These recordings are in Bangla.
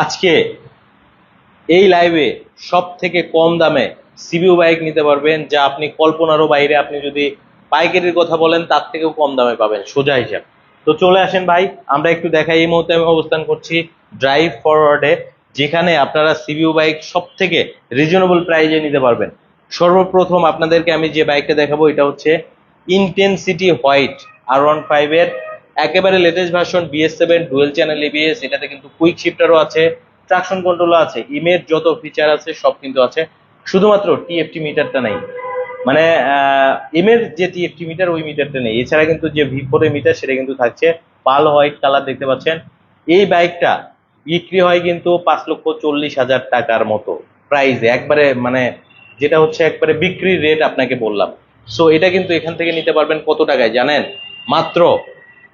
আজকে এই লাইভে সব থেকে কম দামে সিবিউ বাইক নিতে পারবেন, যা আপনি কল্পনারও বাইরে, আপনি যদি পাইকারির কথা বলেন, তার থেকেও কম দামে পাবেন, সোজা হিসাব। তো চলে আসেন ভাই, আমরা একটু দেখাই, এই মুহূর্তে আমি অবস্থান করছি ড্রাইভ ফরওয়ার্ডে যেখানে আপনারা সিবিউ বাইক সব থেকে রিজনেবল প্রাইজে নিতে পারবেন। সর্বপ্রথম আপনাদেরকে আমি যে বাইকটা দেখাবো, এটা হচ্ছে ইন্টেন্সিটি হোয়াইট আর ওয়ান ফাইভের একেবারে latest version BS seven dual channel ABS এটাতে কিন্তু কুইক শিফটারও আছে ট্রাকশন কন্ট্রোলও আছে ইমের যত ফিচার আছে, সব কিন্তু আছে। শুধুমাত্র টিএফটি মিটারটা নেই। মানে এমের যে টিএফটি মিটার ওই মিটারটা নেই। এছাড়া কিন্তু যে ভি ফোর মিটার সেটা কিন্তু থাকছে পাল হোয়াইট কালার দেখতে পাচ্ছেন? এই বাইকটা বিক্রি হয় কিন্তু পাঁচ লক্ষ চল্লিশ হাজার টাকার মতো প্রাইসে একবারে মানে যেটা হচ্ছে একবারে বিক্রির রেট আপনাকে বললাম। সো এটা কিন্তু এখান থেকে নিতে পারবেন কত টাকায়, জানেন? মাত্র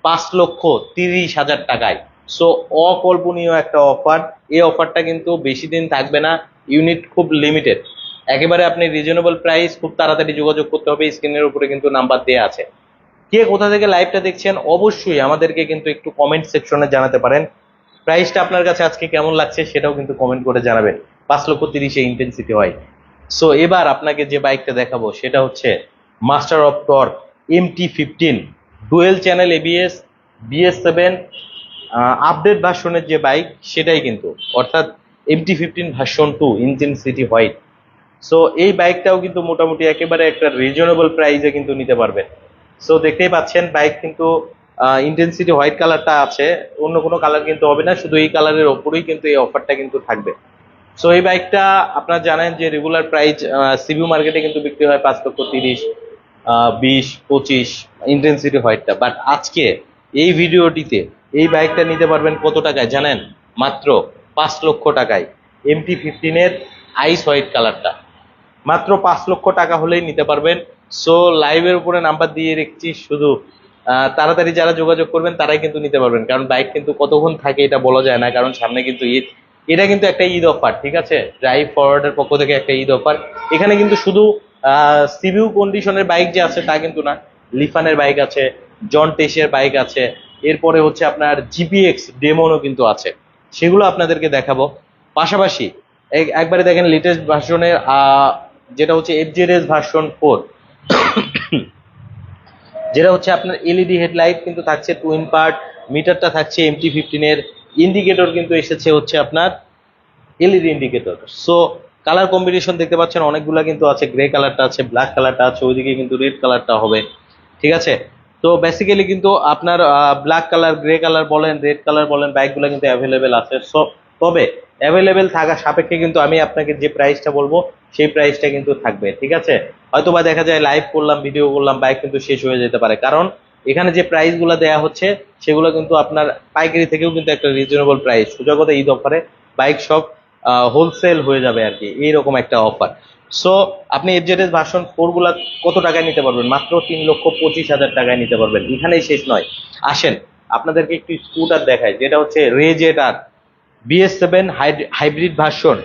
পাঁচ লক্ষ তিরিশ হাজার টাকায়। সো অকল্পনীয় একটা অফার এই অফারটা কিন্তু বেশি দিন থাকবে না ইউনিট খুব লিমিটেড একেবারে আপনি রিজনেবল প্রাইস খুব তাড়াতাড়ি যোগাযোগ করতে হবে স্ক্রিনের উপরে কিন্তু নাম্বার দেওয়া আছে। কে কোথা থেকে লাইভটা দেখছেন, অবশ্যই আমাদেরকে কিন্তু একটু কমেন্ট সেকশনে জানাতে পারেন। প্রাইসটা আপনার কাছে আজকে কেমন লাগছে, সেটাও কিন্তু কমেন্ট করে জানাবেন। পাঁচ লক্ষ তিরিশে ইন্টেন্সিটি হয়। সো এবার আপনাকে যে বাইকটা দেখাবো, সেটা হচ্ছে master of torque M T fifteen dual channel ABS BS seven update ভার্সনের যে বাইক, সেটাই কিন্তু। অর্থাৎ M T fifteen version two engine city white so এই বাইকটাও কিন্তু মোটামুটি একেবারে একটা রিজনেবল প্রাইসে কিন্তু নিতে পারবেন। সো দেখতেই পাচ্ছেন, বাইক কিন্তু ইন্টেন্সিটি হোয়াইট কালারটা আছে। অন্য কোনো কালার কিন্তু হবে না, শুধু এই কালারের ওপরেই কিন্তু এই অফারটা কিন্তু থাকবে। সো এই বাইকটা আপনারা জানেন যে রেগুলার প্রাইস সিভিউ মার্কেটে কিন্তু বিক্রি হয় পাঁচ লক্ষ তিরিশ। বিশ, পঁচিশ ইন্টেন্সিটি হোয়াইটটা বাট আজকে এই ভিডিওটিতে এই বাইকটা নিতে পারবেন কত টাকায় জানেন? মাত্র পাঁচ লক্ষ টাকায়। এমটি ফিফটিনের আইস হোয়াইট কালারটা মাত্র পাঁচ লক্ষ টাকা হলেই নিতে পারবেন। সো লাইভের উপরে নাম্বার দিয়ে রেখেছি শুধু তাড়াতাড়ি যারা যোগাযোগ করবেন, তারাই কিন্তু নিতে পারবেন। কারণ বাইক কিন্তু কতক্ষণ থাকে এটা বলা যায় না। কারণ সামনে কিন্তু ঈদ। এটা কিন্তু একটা ঈদ অফার ঠিক আছে? ড্রাইভ ফরওয়ার্ডের পক্ষ থেকে একটা ঈদ অফার এখানে কিন্তু শুধু সিভিউ কন্ডিশনের বাইক যে আছে, তা কিন্তু না। লিফানের বাইক আছে জন টেসের বাইক আছে। এরপরে হচ্ছে আপনার জিপিএক্স ডেমনও কিন্তু আছে। সেগুলো আপনাদেরকে দেখাবো। পাশাপাশি, এক- একবারে দেখেন লেটেস্ট ভার্সনের যেটা হচ্ছে এফজেডএস ভার্সন ফোর যেটা হচ্ছে আপনার এলইডি হেডলাইট কিন্তু থাকছে টুইন পার্ট মিটারটা থাকছে এমটি ফিফটিনের ইন্ডিকেটর কিন্তু এসেছে হচ্ছে আপনার LED indicator so colour combination দেখতে পাচ্ছেন, অনেকগুলা কিন্তু আছে গ্রে কালারটা আছে ব্ল্যাক কালারটা আছে, ওইদিকে কিন্তু রেড কালারটা হবে, ঠিক আছে? তো বেসিক্যালি কিন্তু আপনার ব্ল্যাক কালার গ্রে কালার বলেন রেড কালার বলেন বাইকগুলো কিন্তু অ্যাভেলেবেল আছে। সো তবে অ্যাভেলেবেল থাকা সাপেক্ষে কিন্তু আমি আপনাকে যে প্রাইসটা বলব, সেই প্রাইসটা কিন্তু থাকবে, ঠিক আছে? হয়তো বা দেখা যায় লাইভ করলাম ভিডিও করলাম বাইক কিন্তু শেষ হয়ে যেতে পারে। কারণ এখানে যে প্রাইসগুলো দেয়া হচ্ছে, সেগুলো কিন্তু আপনার পাইকারি থেকেও কিন্তু একটা রিজনেবল প্রাইস সোজা কথা ঈদ অফারে বাইক সব হোলসেল হয়ে যাবে আর কি। এইরকম একটা অফার সো আপনি এফজেডএস ভার্সন ফোরগুলা কত টাকায় নিতে পারবেন? মাত্র তিন লক্ষ পঁচিশ হাজার টাকায় নিতে পারবেন। এখানেই শেষ নয়। আসেন, আপনাদেরকে একটু স্কুটার দেখায় যেটা হচ্ছে রেজেট আর বিএস সেভেন হাইব্রিড ভার্সন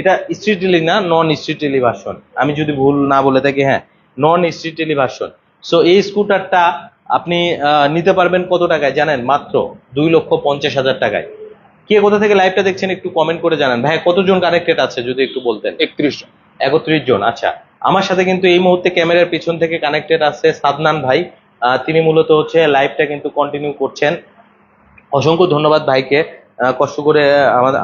এটা স্ট্রিট রিলি না নন স্ট্রিট রিলি ভার্সন আমি যদি ভুল না বলে থাকি হ্যাঁ non street really version so এই স্কুটারটা আপনি নিতে পারবেন কত টাকায়? জানেন, মাত্র দুই লক্ষ পঞ্চাশ হাজার টাকায়। কে কোথা থেকে লাইভটা দেখছেন একটু কমেন্ট করে জানান। ভাই কতজন কানেক্টেড আছে যদি একটু বলতেন? একত্রিশ জন। একত্রিশ জন আচ্ছা। আমার সাথে কিন্তু এই মুহূর্তে ক্যামেরার পিছন থেকে কানেক্টেড আছে সাদনান ভাই। তিনি মূলত হচ্ছে লাইভটা কিন্তু কন্টিনিউ করছেন। অসংখ্য ধন্যবাদ ভাইকে কষ্ট করে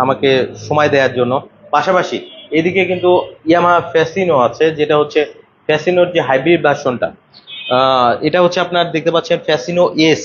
আমাকে সময় দেওয়ার জন্য। পাশাপাশি এদিকে কিন্তু ইয়ামা ফ্যাসিনো আছে যেটা হচ্ছে ফ্যাসিনোর যে হাইব্রিড ভার্সনটা এটা হচ্ছে আপনার দেখতে পাচ্ছেন ফ্যাসিনো এস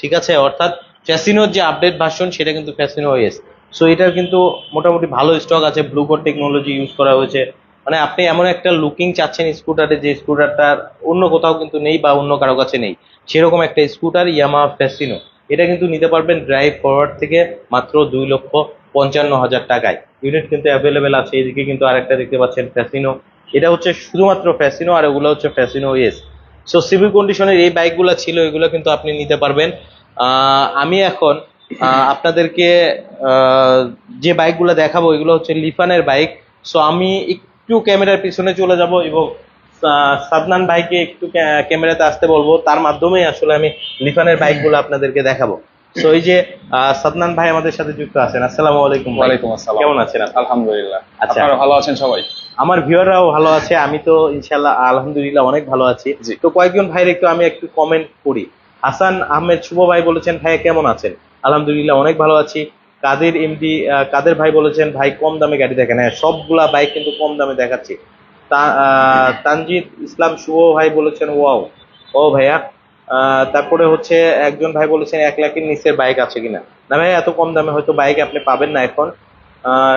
ঠিক আছে? অর্থাৎ ফ্যাসিনোর যে আপডেট ভার্সন সেটা কিন্তু ফ্যাসিনো এস সো এটার কিন্তু মোটামুটি ভালো স্টক আছে। ব্লুকোড টেকনোলজি ইউজ করা হয়েছে। মানে আপনি এমন একটা লুকিং চাচ্ছেন স্কুটারে যে স্কুটারটার অন্য কোথাও কিন্তু নেই বা অন্য কারও কাছে নেই। সেরকম একটা স্কুটার ইয়ামা ফ্যাসিনো এটা কিন্তু নিতে পারবেন ড্রাইভ ফরওয়ার্ড থেকে মাত্র দুই লক্ষ পঞ্চান্ন হাজার টাকায়। ইউনিট কিন্তু অ্যাভেলেবেল আছে। এদিকে কিন্তু আরেকটা দেখতে পাচ্ছেন ফ্যাসিনো এটা হচ্ছে শুধুমাত্র ফ্যাসিনো আর ওগুলো হচ্ছে ফ্যাসিনো এস সো সিভিল কন্ডিশনের এই বাইকগুলো ছিল, এগুলো কিন্তু আপনি নিতে পারবেন। আমি এখন আপনাদেরকে আহ, যে বাইকগুলো দেখাবো এগুলো হচ্ছে লিফানের বাইক। সো আমি একটু ক্যামেরার পিছনে চলে যাব এবং সাদনান ভাইকে একটু ক্যা- ক্যামেরাতে আসতে বলব। তার মাধ্যমেই আসলে আমি লিফানের বাইকগুলো আপনাদেরকে দেখাবো। তো এই যে সাদনান ভাই আমাদের সাথে যুক্ত আছেন। আসসালামু আলাইকুম ওয়ালাইকুম আসসালাম। কেমন আছেন? আলহামদুলিল্লাহ। আচ্ছা। ভালো আছেন সবাই? আমার ভিউয়াররাও ভালো আছে। আমি তো ইনশাল্লাহ আলহামদুলিল্লাহ অনেক ভালো আছি। তো কয়েকজন ভাইয়ের একটু আমি একটু কমেন্ট করি। হাসান আহমেদ শুভ ভাই বলেছেন ভাইয়া কেমন আছেন? আলহামদুলিল্লাহ, অনেক ভালো আছি। কাদের এমডি কাদের ভাই বলেছেন, ভাই, কম দামে গাড়ি দেখেন। হ্যাঁ সবগুলা বাইক কিন্তু কম দামে দেখাচ্ছি। তানজিদ ইসলাম শুভ ভাই বলেছেন, ওয়াও। ও ভাইয়া তারপরে হচ্ছে একজন ভাই বলেছেন, এক লাখের নিচের বাইক আছে কিনা? না ভাই এত কম দামে হয়তো বাইক আপনি পাবেন না এখন।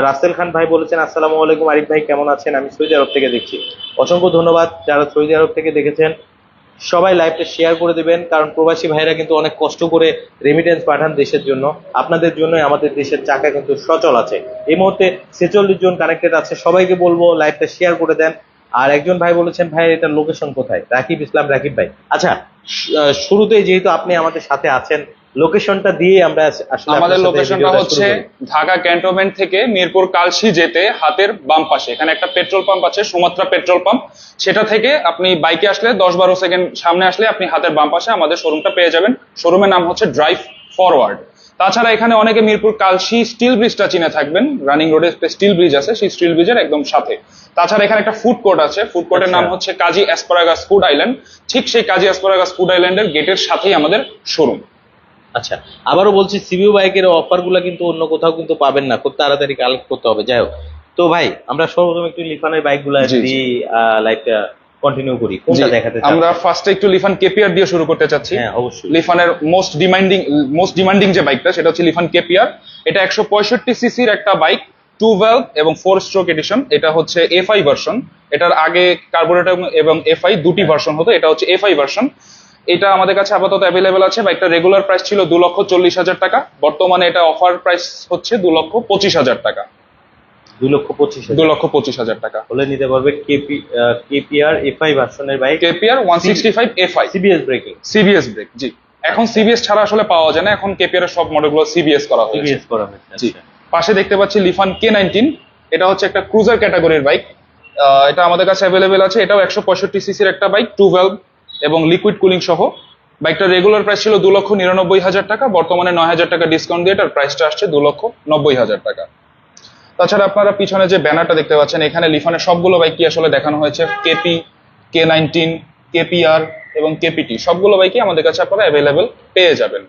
রাসেল খান ভাই বলেছেন, আসসালামু আলাইকুম, আরিফ ভাই, কেমন আছেন? আমি সৌদি আরব থেকে দেখছি। অসংখ্য ধন্যবাদ যারা সৌদি আরব থেকে দেখেছেন। সবাই লাইভটা শেয়ার করে দেবেন, কারণ প্রবাসী ভাইরা কিন্তু অনেক কষ্ট করে রেমিটেন্স পাঠান দেশের জন্য। আপনাদের জন্য আমাদের দেশের চাকা কিন্তু সচল আছে। এই মুহূর্তে ছেচল্লিশ জন কানেক্টেড আছে, সবাইকে বলব লাইভটা শেয়ার করে দেন। আর একজন ভাই বলেছেন, ভাই, এটা লোকেশন কোথায়? রাকিব ইসলাম, রাকিব ভাই। আচ্ছা শুরুতে যেহেতু আপনি আমাদের সাথে আছেন লোকেশনটা দিয়ে আমরা আসলে আমাদের লোকেশনটা হচ্ছে ঢাকা ক্যান্টনমেন্ট থেকে মিরপুর কালসি যেতে হাতের বাম পাশে। এখানে একটা পেট্রোল পাম্প আছে সুমাত্রা পেট্রোল পাম্প। সেটা থেকে আপনি বাইকে আসলে দশ বারো সেকেন্ড সামনে আসলে আপনি হাতের বাম পাশে আমাদের শোরুমটা পেয়ে যাবেন। শোরুমের নাম হচ্ছে ড্রাইভ ফরওয়ার্ড তাছাড়া এখানে অনেকে মিরপুর কালসি স্টিল ব্রিজটা চিনে থাকবেন। রানিং রোডে একটা স্টিল ব্রিজ আছে সেই স্টিল ব্রিজের একদম সাথে। তাছাড়া এখানে একটা ফুড কোর্ট আছে। ফুড কোর্টের নাম আচ্ছা। হচ্ছে কাজী অ্যাসপারাগাস ফুড আইল্যান্ড। ঠিক সেই কাজী অ্যাসপারাগাস ফুড আইল্যান্ডের গেটের সাথেই আমাদের শোরুম। আচ্ছা আবারও বলছি সিবিউ বাইকের অফারগুলা কিন্তু অন্য কোথাও কিন্তু পাবেন না। খুব তাড়াতাড়ি কালেক্ট করতে হবে। যাই হোক। তো ভাই আমরা সর্বপ্রথম একটু লিফানের বাইকগুলা জি, জি। লাইকটা কন্টিনিউ করি। কোনটা দেখাতে আমরা ফার্স্টে একটু লিফান কেপিআর দিয়ে শুরু করতে চাচ্ছি। হ্যাঁ অবশ্যই। লিফানের মোস্ট ডিমান্ডিং মোস্ট ডিমান্ডিং যে বাইকটা সেটা হচ্ছে লিফান কেপিআর এটা একশো পঁয়ষট্টি সিসির একটা বাইক টু ভেলভ এবং ফোর স্ট্রোক এডিশন এটা হচ্ছে এফআই ভার্সন এটার আগে কার্বোরেটর এবং এফআই দুটি ভার্সন হতো। এটা হচ্ছে এফআই ভার্সন এটা আমাদের কাছে আপাতত অ্যাভেলেবেল আছে বাইকটা রেগুলার প্রাইস ছিল দু লক্ষ চল্লিশ হাজার টাকা। বর্তমানে এটা অফার প্রাইস হচ্ছে দু লক্ষ পঁচিশ হাজার টাকা। দুই লক্ষ পঁচিশ দু লক্ষ পঁচিশ হাজার টাকা। হলে নিতে পারবে কেপি কেপিআর এফআই ভার্সনের bike KPR one sixty five FI CBS braking CBS brake জি। এখন সিবিএস ছাড়া আসলে পাওয়া যায় না। এখন কেপিআর এর সব মডেলগুলো সিবিএস করা হয়েছে। সিবিএস করা হয়েছে জি। আচ্ছা। পাশে দেখতে পাচ্ছি লিফান কে নাইনটিন এটা হচ্ছে একটা ক্রুজার ক্যাটাগরির বাইক এটা আমাদের কাছে অ্যাভেলেবেল আছে। এটাও একশো পঁয়ষট্টি সিসির একটা বাইক টু ভেলভ এবং লিকুইড কুলিং সহ। বাইকটা রেগুলার প্রাইস ছিল দু লক্ষ নিরানব্বই হাজার টাকা, বর্তমানে নয় হাজার টাকা ডিসকাউন্ট দিয়ে এটার প্রাইসটা আসছে দু লক্ষ নব্বই হাজার টাকা। তাছাড়া আপনারা পিছনে যে ব্যানারটা দেখতে পাচ্ছেন, এখানে লিফানের সবগুলো বাইকই আসলে দেখানো হয়েছে কেপি কে নাইনটিন কেপিআর এবং কেপিটি সবগুলো বাইকই আমাদের কাছে আপনারা অ্যাভেলেবেল পেয়ে যাবেন।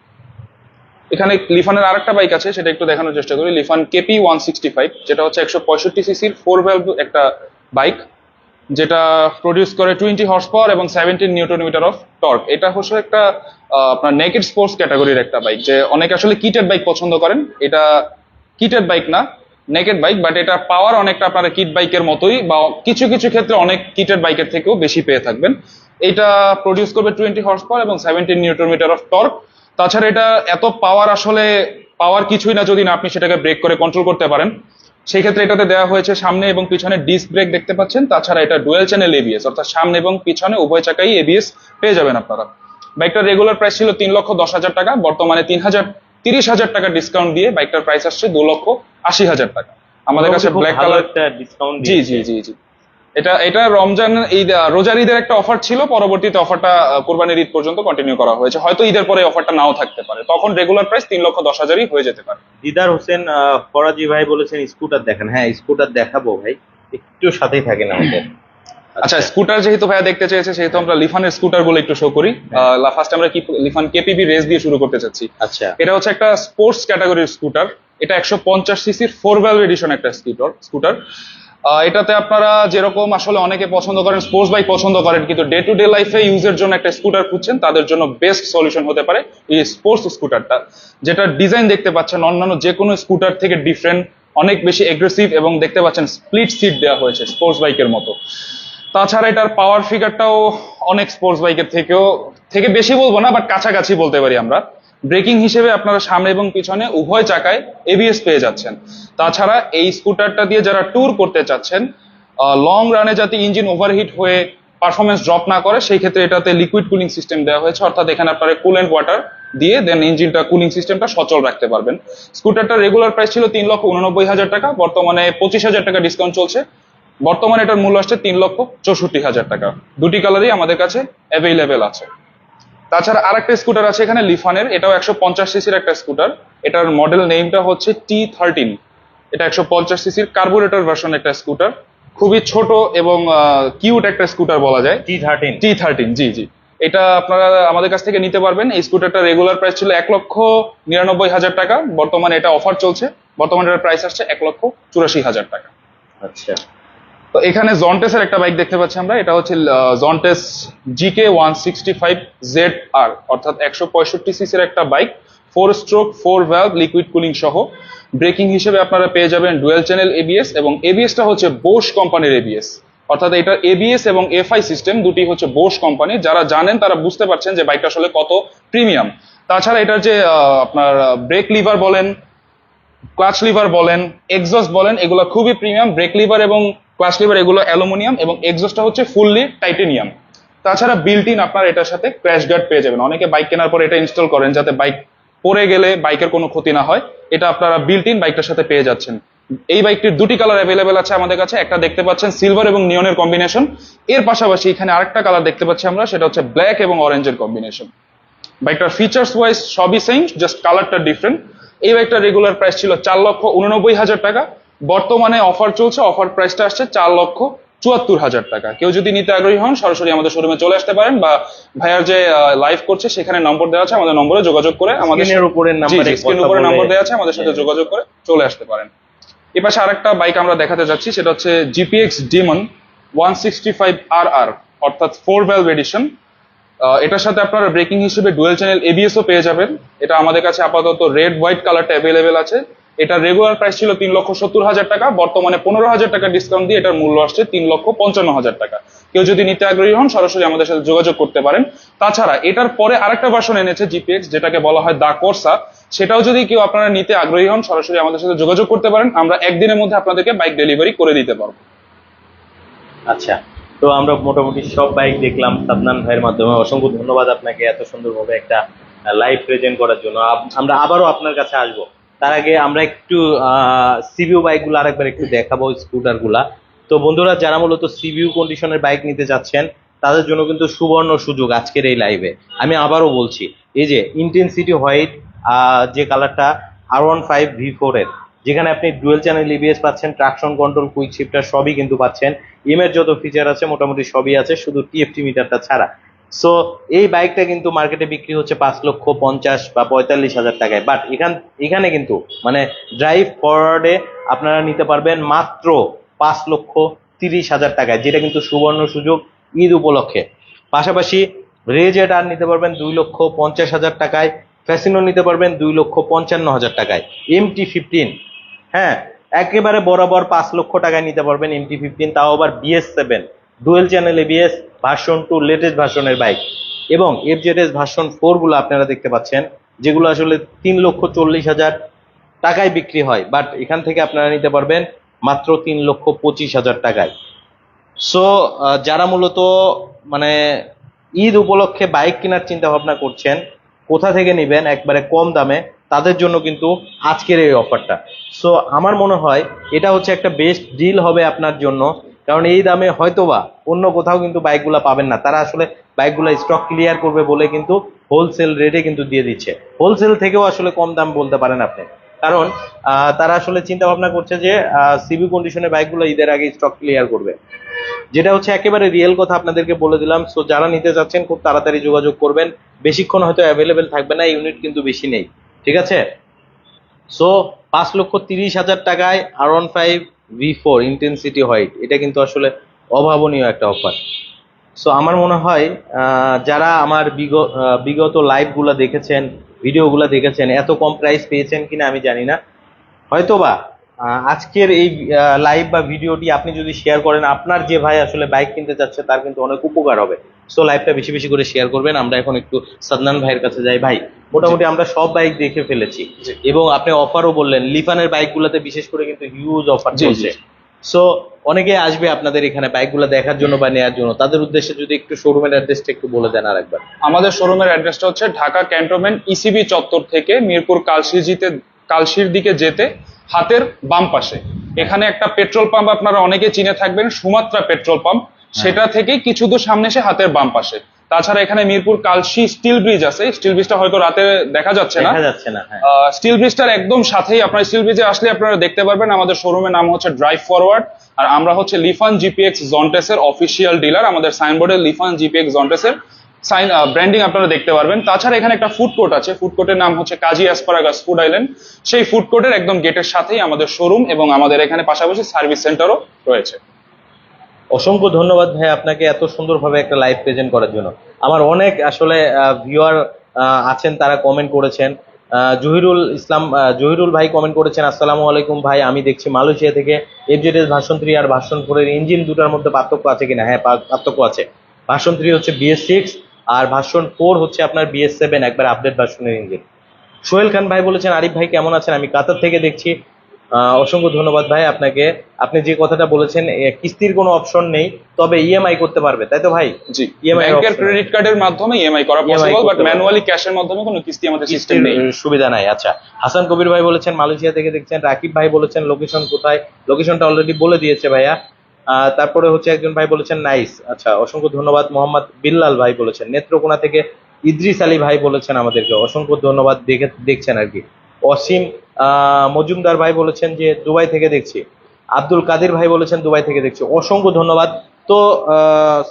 এখানে লিফানের আরেকটা বাইক আছে, সেটা একটু দেখানোর চেষ্টা করি, Lifan KP one sixty five যেটা হচ্ছে একশো পঁয়ষট্টি সিসির ফোর ভ্যালভ একটা বাইক। যেটা প্রডিউস করে টোয়েন্টি হর্স পাওয়ার এবং seventeen newton metre of torque এটা হচ্ছে একটা আপনার নেকেড স্পোর্টস ক্যাটাগরির একটা বাইক যে অনেকে আসলে কিটেড বাইক পছন্দ করেন। এটা কিটেড বাইক না নেকেড বাইক বাট এটা পাওয়ার অনেকটা আপনারা কিট বাইকের মতোই বা কিছু কিছু ক্ষেত্রে অনেক কিটেড বাইকের থেকেও বেশি পেয়ে থাকবেন। এটা প্রডিউস করবে টোয়েন্টি হর্স পাওয়ার এবং seventeen newton metre of torque তাছাড়া এটা এত পাওয়ার আসলে পাওয়ার কিছুই না যদি না আপনি সেটাকে ব্রেক করে কন্ট্রোল করতে পারেন। সেই ক্ষেত্রে এটাতে দেওয়া হয়েছে সামনে এবং পিছনে ডিস্ক ব্রেক দেখতে পাচ্ছেন। তাছাড়া এটা ডুয়েল চ্যানেল এবিএস অর্থাৎ সামনে এবং পিছনে উভয় চাকাই এবিএস পেয়ে যাবেন আপনারা। বাইকটার রেগুলার প্রাইস ছিল তিন লক্ষ দশ হাজার টাকা বর্তমানে তিন হাজার তিরিশ হাজার টাকা ডিসকাউন্ট দিয়ে বাইকটার প্রাইস আসছে দু লক্ষ আশি হাজার টাকা। আমাদের কাছে ব্ল্যাক কালার ডিসকাউন্ট জি জি জি জি। এটা এটা রমজান ঈদ রোজার ঈদের একটা অফার ছিল পরবর্তীতে অফারটা কোরবানির ঈদ পর্যন্ত কন্টিনিউ করা হয়েছে। হয়তো ঈদের পরে অফারটা নাও থাকতে পারে। তখন রেগুলার প্রাইস তিন লক্ষ দশ হাজারই হয়ে যেতে পারে। দিদার হোসেন ফরাজি ভাই বলেছেন স্কুটার দেখেন। হ্যাঁ স্কুটার দেখাবো ভাই। একটু সাথেই থাকেন আমাদের। আচ্ছা স্কুটার যেহেতু ভাইয়া দেখতে চেয়েছে সেহেতু আমরা লিফানের স্কুটার বলে একটু শো করি। ফার্স্ট আমরা কি লিফান কেপিবি রেস দিয়ে শুরু করতে চাচ্ছি। আচ্ছা। এটা হচ্ছে একটা স্পোর্টস ক্যাটাগরির স্কুটার এটা একশো পঞ্চাশ সিসির ফোর ভ্যালভ এডিশন একটা স্কুটার স্কুটার এটাতে আপনারা যেরকম আসলে অনেকে পছন্দ করেন স্পোর্টস বাইক পছন্দ করেন, কিন্তু ডে টু ডে লাইফে ইউজের জন্য একটা স্কুটার খুঁজছেন, তাদের জন্য বেস্ট সলিউশন হতে পারে এই স্পোর্টস স্কুটারটা যেটা ডিজাইন দেখতে পাচ্ছেন, অন্যান্য যে কোনো স্কুটার থেকে ডিফারেন্ট অনেক বেশি এগ্রেসিভ এবং দেখতে পাচ্ছেন স্প্লিট সিট দেওয়া হয়েছে স্পোর্টস বাইকের মতো। তাছাড়া এটার পাওয়ার ফিগারটাও অনেক স্পোর্টস বাইকের থেকেও, থেকে বেশি বলব না বাট কাছাকাছি বলতে পারি আমরা। ব্রেকিং হিসেবে আপনারা সামনে এবং পিছনে উভয় চাকায় এবিএস পেয়ে যাচ্ছেন। তাছাড়া এই স্কুটারটা দিয়ে যারা ট্যুর করতে চাচ্ছেন লং রানে যাতে ইঞ্জিন ওভারহিট হয়ে পারফরমেন্স ড্রপ না করে, সেই ক্ষেত্রে এটাতে লিকুইড কুলিং সিস্টেম দেওয়া হয়েছে। অর্থাৎ এখানে আপনারা কুলেন্ট ওয়াটার দিয়ে দেন ইঞ্জিনটা কুলিং সিস্টেমটা সচল রাখতে পারবেন। স্কুটারটা রেগুলার প্রাইস ছিল তিন লক্ষ উননব্বই হাজার টাকা, বর্তমানে পঁচিশ হাজার টাকা ডিসকাউন্ট চলছে। বর্তমানে এটার মূল্য আসছে তিন লক্ষ চৌষট্টি হাজার টাকা। দুটি কালারই আমাদের কাছে অ্যাভেলেবেল আছে। তাছাড়া আরেকটা স্কুটার আছে এখানে লিফানের এটাও একশো পঞ্চাশ সিসির একটা স্কুটার। এটার মডেল নেমটা হচ্ছে টি থার্টিন এটা একশো পঞ্চাশ সিসির কার্বোরেটর ভার্সন একটা স্কুটার। খুবই ছোট এবং কিউট একটা স্কুটার বলা যায়। টি থার্টিন টি থার্টিন জি জি। এটা আপনারা আমাদের কাছ থেকে নিতে পারবেন। এই স্কুটারটা রেগুলার প্রাইস ছিল এক লক্ষ নিরানব্বই হাজার টাকা। বর্তমানে এটা অফার চলছে। বর্তমানে এটার প্রাইস আসছে এক লক্ষ চুরাশি হাজার টাকা। আচ্ছা। তো এখানে জন্টেসের একটা বাইক দেখতে পাচ্ছি আমরা। এটা হচ্ছে Zontes GK one sixty five Z R অর্থাৎ একশো পঁয়ষট্টি সিসির একটা bike four stroke four valve liquid cooling সহ। ব্রেকিং হিসেবে আপনারা পেয়ে যাবেন ডুয়েল চ্যানেল এবিএস এবং এবিএসটা হচ্ছে বোস কোম্পানির এবিএস অর্থাৎ এটা এবিএস এবং এফআই সিস্টেম দুটি হচ্ছে বোস কোম্পানি যারা জানেন তারা বুঝতে পারছেন যে বাইকটা আসলে কত প্রিমিয়াম তাছাড়া এটার যে আপনার ব্রেক লিভার বলেন ক্লাচ লিভার বলেন এক্সস্ট বলেন, এগুলো খুবই প্রিমিয়াম ব্রেক লিভার এবং ক্লাচ লিভার এগুলো অ্যালুমিনিয়াম এবং এক্সস্টটা হচ্ছে ফুললি টাইটেনিয়াম। তাছাড়া বিল্ট ইন আপনার এটার সাথে ক্র্যাশ গার্ড পেয়ে যাবেন। অনেকে বাইক কেনার পর এটা ইনস্টল করেন যাতে বাইক পড়ে গেলে বাইকের কোনো ক্ষতি না হয়। এটা আপনারা বিল্ট ইন বাইকটার সাথে পেয়ে যাচ্ছেন। এই বাইকটির দুটি কালার অ্যাভেলেবেল আছে আমাদের কাছে। একটা দেখতে পাচ্ছেন সিলভার এবং নিয়নের কম্বিনেশন এর পাশাপাশি এখানে আরেকটা কালার দেখতে পাচ্ছি আমরা, সেটা হচ্ছে ব্ল্যাক এবং অরেঞ্জের কম্বিনেশন বাইকটার ফিচার্স ওয়াইজ সবই সেম জাস্ট কালারটা ডিফারেন্ট এই বাইকটার রেগুলার প্রাইস ছিল চার লক্ষ উননব্বই হাজার টাকা। বর্তমানে অফার চলছে অফার প্রাইসটা আসছে চার লক্ষ চুয়াত্তর হাজার টাকা। কেউ যদি নিতে আগ্রহী হন সরাসরি আমাদের শোরুমে চলে আসতে পারেন বা ভাইয়ার যে লাইভ করছে সেখানে নম্বর দেওয়া আছে আমাদের নম্বরে যোগাযোগ করে আমাদের উপরে নাম্বার দেওয়া আছে আমাদের সাথে যোগাযোগ করে চলে আসতে পারেন। এ পাশে আরেকটা বাইক আমরা দেখাতে যাচ্ছি সেটা হচ্ছে GPX Demon one sixty five R R অর্থাৎ ফোর ভ্যালভ এডিশন এটার সাথে আপনারা ব্রেকিং হিসেবে ডুয়েল চ্যানেল এবিএসও পেয়ে যাবেন। এটা আমাদের কাছে আপাতত রেড হোয়াইট কালারটা অ্যাভেলেবেল আছে। এটা রেগুলার প্রাইস ছিল তিন লক্ষ সত্তর হাজার টাকা, বর্তমানে পনেরো হাজার টাকা ডিসকাউন্ট দিয়ে এটার মূল্য আসছে তিন লক্ষ পঞ্চান্ন হাজার টাকা। কেউ যদি নিতে আগ্রহী হন, সরাসরি আমাদের সাথে যোগাযোগ করতে পারেন। তাছাড়া এটার পরে আরেকটা ভার্সন এনেছে জিপিএক্স যেটাকে বলা হয় দা কোর্সা। সেটাও যদি কেউ আপনারা নিতে আগ্রহী হন, সরাসরি আমাদের সাথে যোগাযোগ করতে পারেন। আমরা একদিনের মধ্যে আপনাদেরকে বাইক ডেলিভারি করে দিতে পারব। আচ্ছা তো আমরা মোটামুটি সব বাইক দেখলাম সাদনান ভাইয়ের মাধ্যমে। অসংখ্য ধন্যবাদ আপনাকে এত সুন্দরভাবে একটা লাইভ প্রেজেন্ট করার জন্য। আমরা আবারও আপনার কাছে আসব। তার আগে আমরা একটু সিভিউ বাইকগুলো আরেকবার একটু দেখাবো স্কুটারগুলা তো বন্ধুরা, যারা মূলত সিভিউ কন্ডিশনের বাইক নিতে যাচ্ছেন, তাদের জন্য কিন্তু সুবর্ণ সুযোগ আজকের এই লাইভে আমি আবারও বলছি, এই যে ইন্টেন্সিটি হোয়াইট যে কালারটা আর ওয়ান ফাইভ ভি ফোর এর, যেখানে আপনি ডুয়েল চ্যানেল ইবিএস পাচ্ছেন ট্রাকশন কন্ট্রোল কুইক শিফটার সবই কিন্তু পাচ্ছেন। ইমের যত ফিচার আছে, মোটামুটি সবই আছে, শুধু টিএফটি মিটারটা ছাড়া। সো এই বাইকটা কিন্তু মার্কেটে বিক্রি হচ্ছে পাঁচ লক্ষ পঞ্চাশ বা পঁয়তাল্লিশ হাজার টাকায়। বাট এখান, এখানে কিন্তু মানে ড্রাইভ ফরওয়ার্ডে আপনারা নিতে পারবেন মাত্র পাঁচ লক্ষ তিরিশ হাজার টাকায়, যেটা কিন্তু সুবর্ণ সুযোগ ঈদ উপলক্ষে। পাশাপাশি রেজেড আর নিতে পারবেন দুই লক্ষ পঞ্চাশ হাজার টাকায় ফ্যাসিনো নিতে পারবেন দুই লক্ষ পঞ্চান্ন হাজার টাকায়। এমটি ফিফটিন হ্যাঁ একেবারে বরাবর পাঁচ লক্ষ টাকায় নিতে পারবেন এমটি ফিফটিন তাও আবার BS seven dual channel ABS version two latest ভার্সনের বাইক এবং এফজেডএস ভার্সন ফোরগুলো আপনারা দেখতে পাচ্ছেন, যেগুলো আসলে তিন লক্ষ চল্লিশ হাজার টাকায় বিক্রি হয় বাট এখান থেকে আপনারা নিতে পারবেন মাত্র তিন লক্ষ পঁচিশ হাজার টাকায়। সো যারা মূলত মানে ঈদ উপলক্ষে বাইক কেনার চিন্তা ভাবনা করছেন, কোথা থেকে নেবেন, একবারে কম দামে, তাদের জন্য কিন্তু আজকের এই অফারটা সো আমার মনে হয় এটা হচ্ছে একটা বেস্ট ডিল হবে আপনার জন্য। কারণ এই দামে হয়তোবা অন্য কোথাও কিন্তু বাইকগুলো পাবেন না। তারা আসলে বাইকগুলো স্টক ক্লিয়ার করবে বলে কিন্তু হোলসেল রেটে কিন্তু দিয়ে দিচ্ছে। হোলসেল থেকেও আসলে কম দাম বলতে পারেন আপনি। কারণ তারা আসলে চিন্তা ভাবনা করছে যে সিবি কন্ডিশনের বাইকগুলো ঈদের আগে স্টক ক্লিয়ার করবে। যেটা হচ্ছে একেবারে রিয়েল কথা আপনাদেরকে বলে দিলাম। সো যারা নিতে যাচ্ছেন খুব তাড়াতাড়ি যোগাযোগ করবেন। বেশিক্ষণ হয়তো অ্যাভেলেবেল থাকবে না ইউনিট কিন্তু বেশি নেই। ঠিক আছে? সো পাঁচ লক্ষ তিরিশ হাজার টাকায় আর one five V four intensity white এটা কিন্তু আসলে অভাবনীয় একটা অফার সো আমার মনে হয় যারা আমার বিগত লাইভগুলো দেখেছেন ভিডিওগুলো দেখেছেন, এত কম প্রাইস পেয়েছেন কিনা আমি জানি না। হয়তোবা আজকের এই লাইভ বা ভিডিওটি আপনি যদি শেয়ার করেন, আপনার যে ভাই আসলে বাইক কিনতে চাচ্ছে, তার কিন্তু অনেক উপকার হবে। সো লাইভটা বেশি বেশি করে শেয়ার করবেন। আমরা এখন একটু সাদনান ভাইয়ের কাছে যাই। ভাই মোটামুটি আমরা সব বাইক দেখে ফেলেছি। এবং আপনি অফারও বললেন লিফানের বাইকগুলোতে বিশেষ করে কিন্তু হিউজ অফার। চলছে। সো অনেকে আসবে আপনাদের এখানে বাইকগুলো দেখার জন্য বা নেওয়ার জন্য। তাদের উদ্দেশ্যে যদি একটু শোরুমের অ্যাড্রেসটা একটু বলে দেন আরেকবার। আমাদের শোরুমের অ্যাড্রেসটা হচ্ছে ঢাকা ক্যান্টনমেন্ট ইসিবি চত্বর থেকে মিরপুর কালশিজিতে কালশির দিকে যেতে হাতের বাম পাশে। এখানে একটা পেট্রোল পাম্প আপনারা অনেকে চিনে থাকবেন সুমাত্রা পেট্রোল পাম্প সেটা থেকে কিছু দূর সামনে এসে হাতের বাম পাশে। তাছাড়া এখানে মিরপুর কালশি স্টিল ব্রিজ আছে। স্টিল ব্রিজটা হয়তো রাতে দেখা যাচ্ছে না। হ্যাঁ। স্টিল ব্রিজটার একদম সাথেই আপনার স্টিল ব্রিজে আসলে আপনারা দেখতে পারবেন। আমাদের শোরুমের নাম হচ্ছে ড্রাইভ ফরওয়ার্ড আর আমরা হচ্ছে লিফান জিপিএক্স জন্টেসের অফিসিয়াল ডিলার আমাদের সাইনবোর্ডে লিফান জিপিএক্স জন্টেসের সাইন ব্র্যান্ডিং আপনারা দেখতে পারবেন। তাছাড়া এখানে একটা ফুড কোর্ট আছে। ফুড কোর্টের নাম হচ্ছে কাজী অ্যাসপারাগাস ফুড আইল্যান্ড সেই ফুড কোর্টের একদম গেটের সাথেই আমাদের শোরুম এবং আমাদের এখানে পাশাপাশি সার্ভিস সেন্টারও রয়েছে। অসংখ্য ধন্যবাদ ভাই আপনাকে এত সুন্দরভাবে একটা লাইভ প্রেজেন্ট করার জন্য। আমার অনেক আসলে ভিউয়ার আছেন, তারা কমেন্ট করেছেন। জহিরুল ইসলাম জহিরুল ভাই কমেন্ট করেছেন, আসসালামু আলাইকুম ভাই, আমি দেখছি মালয়েশিয়া থেকে এফজেডএস ভার্সন থ্রি আর ভার্সন ফোরের ইঞ্জিন দুটার মধ্যে পার্থক্য আছে কিনা? হ্যাঁ পার্থক্য আছে। ভার্সন থ্রি হচ্ছে বিএস সিক্স আর ভার্সন ফোর হচ্ছে আপনার বিএস সেভেন একবার আপডেট ভার্সনের ইঞ্জিন সোহেল খান ভাই বলেছেন, আরিফ ভাই কেমন আছেন? আমি কাতার থেকে দেখছি অসংখ্য ধন্যবাদ ভাই আপনাকে। আপনি যে কথাটা বলেছেন কিস্তির কোনো অপশন নেই তবে ইএমআই করতে পারবে তাই তো ভাই? জি। EMI ব্যাংকের ক্রেডিট কার্ডের মাধ্যমে ইএমআই করা পসিবল বাট ম্যানুয়ালি ক্যাশের মাধ্যমে কোনো কিস্তি আমাদের সিস্টেম নেই। সুবিধা নাই। আচ্ছা হাসান কবির ভাই বলেছেন মালয়েশিয়া থেকে দেখছেন রাকিব ভাই বলেছেন লোকেশন কোথায়? লোকেশনটা অলরেডি বলে দিয়েছে ভাইয়া। আহ, তারপরে হচ্ছে একজন ভাই বলেছেন নাইস আচ্ছা অসংখ্য ধন্যবাদ। মোহাম্মদ বিল্লাল ভাই বলেছেন নেত্রকোনা থেকে ইদ্রিস আলী ভাই বলেছেন আমাদেরকে। অসংখ্য ধন্যবাদ দেখে দেখছেন আর কি। অসীম মজুমদার ভাই বলেছেন যে দুবাই থেকে দেখছি। আব্দুল কাদের ভাই বলেছেন দুবাই থেকে দেখছি। অসংখ্য ধন্যবাদ। তো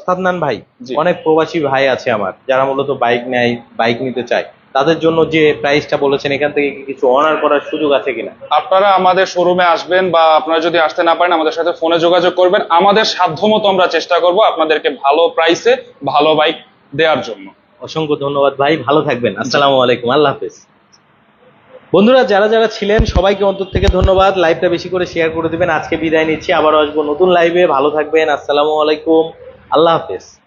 সাদনান ভাই অনেক প্রবাসী ভাই আছে আমার যারা মূলত বাইক নেয় বাইক নিতে চায়। তাদের জন্য যে প্রাইসটা বলেছেন এখান থেকে কিছু অনার করার সুযোগ আছে কিনা? আপনারা আমাদের শোরুমে আসবেন বা আপনারা যদি আসতে না পারেন আমাদের সাথে ফোনে যোগাযোগ করবেন। আমাদের সাধ্যমতো আমরা চেষ্টা করব আপনাদেরকে ভালো প্রাইসে ভালো বাইক দেওয়ার জন্য। অসংখ্য ধন্যবাদ ভাই ভালো থাকবেন। আসসালামু আলাইকুম আল্লাহ হাফেজ। বন্ধুরা, যারা যারা ছিলেন, সবাইকে অন্তর থেকে ধন্যবাদ। লাইভটা বেশি করে শেয়ার করে দেবেন। আজকে বিদায় নিচ্ছি। আবার আসব নতুন লাইভে ভালো থাকবেন। আসসালামু আলাইকুম। আল্লাহ হাফেজ।